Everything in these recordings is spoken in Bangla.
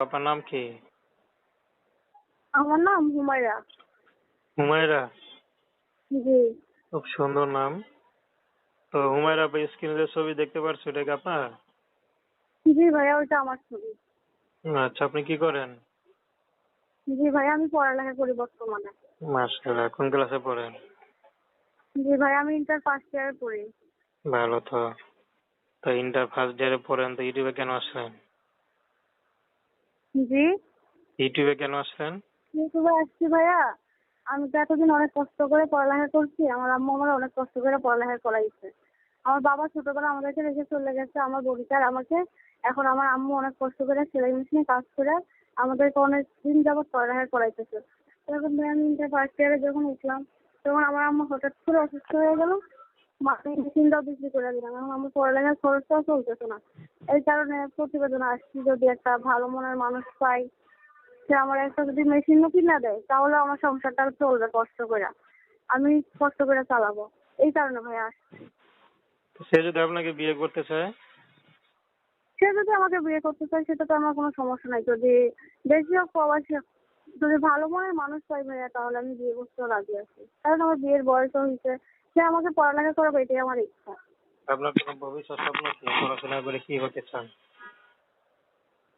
আপনার নাম কি? আমার নাম হুমায়রা। হুমায়রা? জি। খুব সুন্দর নাম। তো হুমায়রা ভাই স্ক্রিনে যে ছবি দেখতে পারছ এটা কি আপনার? জি ভাইয়া ওইটা আমার ছবি। আচ্ছা আপনি কি করেন? জি ভাইয়া আমি পড়ালেখা করি বর্তমানে। মাশাআল্লাহ কোন ক্লাসে পড়েন? জি ভাইয়া আমি ইন্টার ফার্স্ট ইয়ারে পড়ি। ভালো তো। তো ইন্টার ফার্স্ট ইয়ারে পড়েন তো ইউটিউবে কেন আসলেন জি। ইউটিউবে কেন আসলেন? ইউটিউবে আসছি ভাইয়া। আমি তো এতদিন অনেক কষ্ট করে পড়ালেখা করছি। আমার আম্মু আমার অনেক কষ্ট করে পড়ালেখা করাইছে। আমার বাবা ছোটবেলা আমাদেরকে রেখে চলে গেছে। আমার বড়িটার আমাকে এখন আমার আম্মু অনেক কষ্ট করে সেলাই মেশিনে কাজ করে আমাদেরকে অনেক দিন যাবত পড়ালেখা করাইতেছে। তখন আমি ইন্টার ফার্স্ট ইয়ারে যখন উঠলাম তখন আমার আম্মু হঠাৎ করে অসুস্থ হয়ে গেল। মাকে মেশিনটাও বিক্রি করে দিলাম। এখন আমার পড়ালেখার খরচটাও চলতেছে না। এই কারণে প্রতিবেদন আসছি যদি একটা ভালো মনের মানুষ পাই সে আমার একটা যদি মেশিনও কিনা দেয় তাহলে আমার সংসারটা চলবে কষ্ট করে। আমি কষ্ট করে চালাবো। এই কারণে ভাই আসছি। সে যদি আপনাকে বিয়ে করতে চায়? সে যদি আমাকে বিয়ে করতে চায় সেটা তো আমার কোনো সমস্যা নাই। যদি বেশি হোক প্রবাসী হোক, যদি ভালো মনের মানুষ পাই ভাইয়া তাহলে আমি বিয়ে করতেও রাজি আছি। কারণ আমার বিয়ের বয়সও হয়েছে সে আমাকে পড়ালেখা করাবে এটাই আমার ইচ্ছা। আপনার কোনো ভবিষ্যৎ স্বপ্ন কি পড়াশোনা করে কি হতে চান?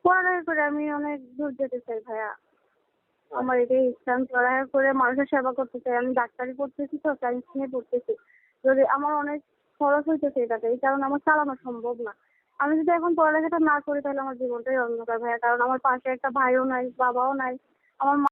পড়ালেখা করে আমি অনেক দূর যেতে চাই ভাইয়া। আমার এটাই ইচ্ছা। আমি পড়ালেখা করে মানুষের সেবা করতে চাই। আমি ডাক্তারি পড়তেছি তো সায়েন্স নিয়ে পড়তেছি। যদি আমার অনেক খরচ হইতেছে এটাতে এই কারণে আমার চালানো সম্ভব না। আমি যদি এখন পড়ালেখাটা না করি তাহলে আমার জীবনটাই অন্ধকার ভাইয়া। কারণ আমার পাশে একটা ভাইও নাই বাবাও নাই। আমার